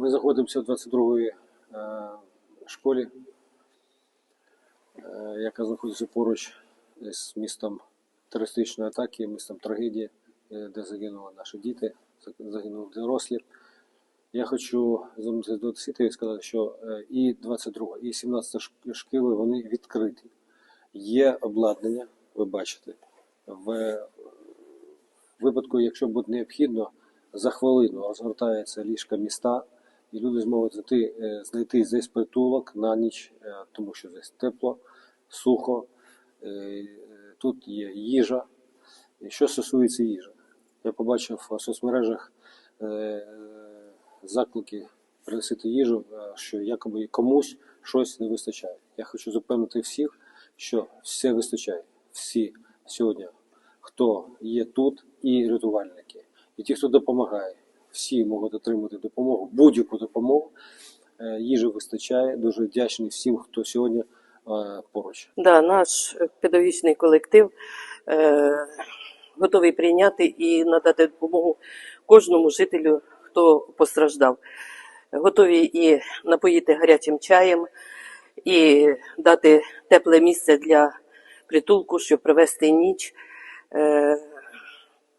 Ми знаходимося в 22-й е, школі, е, яка знаходиться поруч з містом терористичної атаки, містом трагедії, е, де загинули наші діти, загинули дорослі. Я хочу звернутися до освіти і сказати, що і 22, і 17 шк- школи вони відкриті. Є обладнання, ви бачите, в випадку, якщо буде необхідно, за хвилину розгортається ліжка міста, і люди зможуть знайти, е, знайти здесь притулок на ніч, е, тому що здесь тепло, сухо, е, тут є їжа. Що стосується їжі, я побачив в соцмережах заклики приносити їжу, що якоби комусь щось не вистачає. Я хочу запевнити всіх, що все вистачає. Всі сьогодні, хто є тут, і рятувальники, і ті, хто допомагає, всі можуть отримати допомогу, будь-яку допомогу. Е, Їжі вистачає. Дуже вдячний всім, хто сьогодні е, поруч. Да, наш педагогічний колектив е, готовий прийняти і надати допомогу кожному жителю, хто постраждав. Готові і напоїти гарячим чаєм, і дати тепле місце для притулку, щоб провести ніч. Е,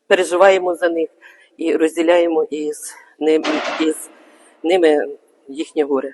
переживаємо за них і розділяємо із ним, із ними їхнє горе.